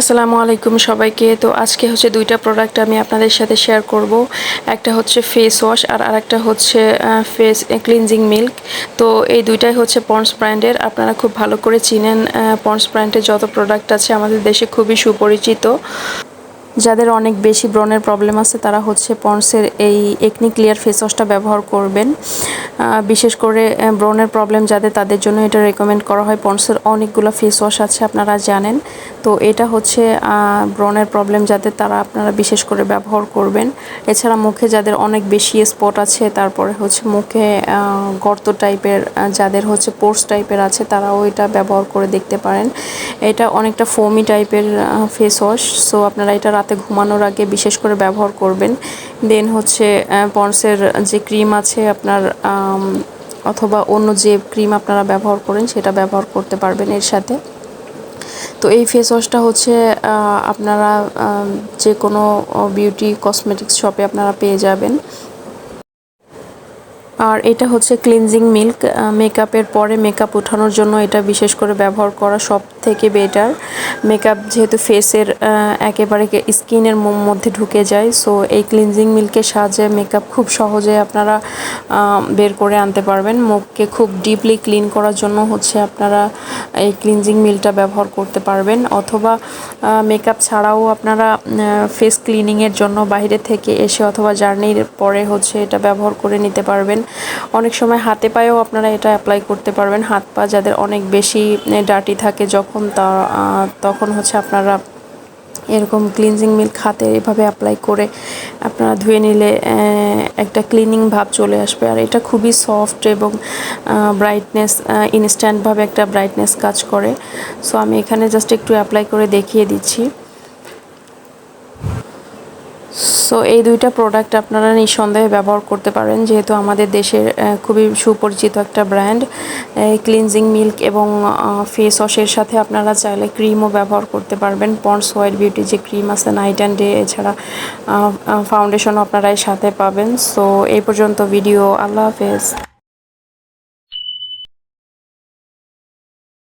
আসসালামু আলাইকুম সবাইকে। তো আজকে হচ্ছে দুইটা প্রোডাক্ট আমি আপনাদের সাথে শেয়ার করব। একটা হচ্ছে ফেস ওয়াশ আর আরেকটা হচ্ছে ফেস ক্লিনজিং মিল্ক তো এই দুইটাই হচ্ছে পন্ডস ব্র্যান্ডের আপনারা খুব ভালো করে চিনেন পন্ডস ব্র্যান্ডের যত প্রোডাক্ট আছে আমাদের দেশে খুবই সুপরিচিত। যাদের অনেক বেশি ব্রণের প্রবলেম আছে, তারা হচ্ছে পন্ডসের এই একনি ক্লিয়ার ফেস ওয়াশটা ব্যবহার করবেন। বিশেষ করে আহ, ব্রণের প্রবলেম যাদের তাদের জন্য এটা রেকমেন্ড করা হয়। পন্ডসের অনেকগুলো ফেস ওয়াশ আছে আপনারা জানেন। তো এটা হচ্ছে আহ, ব্রণের প্রবলেম যাদের তারা আপনারা বিশেষ করে ব্যবহার করবেন। এছাড়া মুখে যাদের অনেক বেশি স্পট আছে তারপরে হচ্ছে মুখে গর্ত টাইপের যাদের হচ্ছে পোর্স টাইপের আছে তারাও এটা ব্যবহার করে দেখতে পারেন। এটা অনেকটা ফোমি টাইপের ফেস ওয়াশ সো আপনারা এটা রাতে ঘুমানোর আগে বিশেষ করে ব্যবহার করবেন। দেন হচ্ছে পন্সের যে ক্রিম আছে আপনার অথবা অন্য যে ক্রিম আপনারা ব্যবহার করেন সেটা ব্যবহার করতে পারবেন এর সাথে। তো এই ফেস ওয়াশটা হচ্ছে আপনারা যে কোনো বিউটি কসমেটিক্স শপে আপনারা পেয়ে যাবেন। আর এটা হচ্ছে ক্লিনজিং মিল্ক মেকআপের পরে মেকআপ ওঠানোর জন্য এটা বিশেষ করে ব্যবহার করা সব থেকে বেটার মেকআপ যেহেতু ফেসের একেবারে স্কিনের মধ্যে ঢুকে যায় সো এই ক্লিনজিং মিল্কের সাহায্যে মেকআপ খুব সহজে আপনারা বের করে আনতে পারবেন। মুখকে খুব ডিপলি ক্লিন করার জন্য হচ্ছে আপনারা এই ক্লিনজিং মিলটা ব্যবহার করতে পারবেন। অথবা মেকআপ ছাড়াও আপনারা ফেস ক্লিনিংয়ের জন্য বাইরে থেকে এসে অথবা জার্নির পরে হচ্ছে এটা ব্যবহার করে নিতে পারবেন। অনেক সময় হাতে পায়েও আপনারা এটা অ্যাপ্লাই করতে পারবেন। হাত পা যাদের অনেক বেশি ডার্টি থাকে, যখন আহ, তখন হচ্ছে আপনারা এরকম ক্লিনজিং মিল্ক হাতে এভাবে অ্যাপ্লাই করে আপনারা ধুয়ে নিলে একটা ক্লিনিং ভাব চলে আসবে। আর এটা খুবই সফট এবং ব্রাইটনেস ইনস্ট্যান্টভাবে একটা ব্রাইটনেস কাজ করে। সো আমি এখানে জাস্ট একটু অ্যাপ্লাই করে দেখিয়ে দিচ্ছি। সো এই দুইটা প্রোডাক্ট আপনারা নিঃসন্দেহে ব্যবহার করতে পারেন, যেহেতু আমাদের দেশের খুবই সুপরিচিত একটা ব্র্যান্ড ক্লিনজিং মিল্ক এবং ফেস ওয়াশের সাথে আপনারা চাইলে ক্রিমও ব্যবহার করতে পারবেন। পন্ডস হোয়াইট বিউটি যে ক্রিম আছে নাইট অ্যান্ড ডে এছাড়া ফাউন্ডেশনও আপনারা এর সাথে পাবেন। সো এই পর্যন্ত ভিডিও আল্লাহ হাফেজ।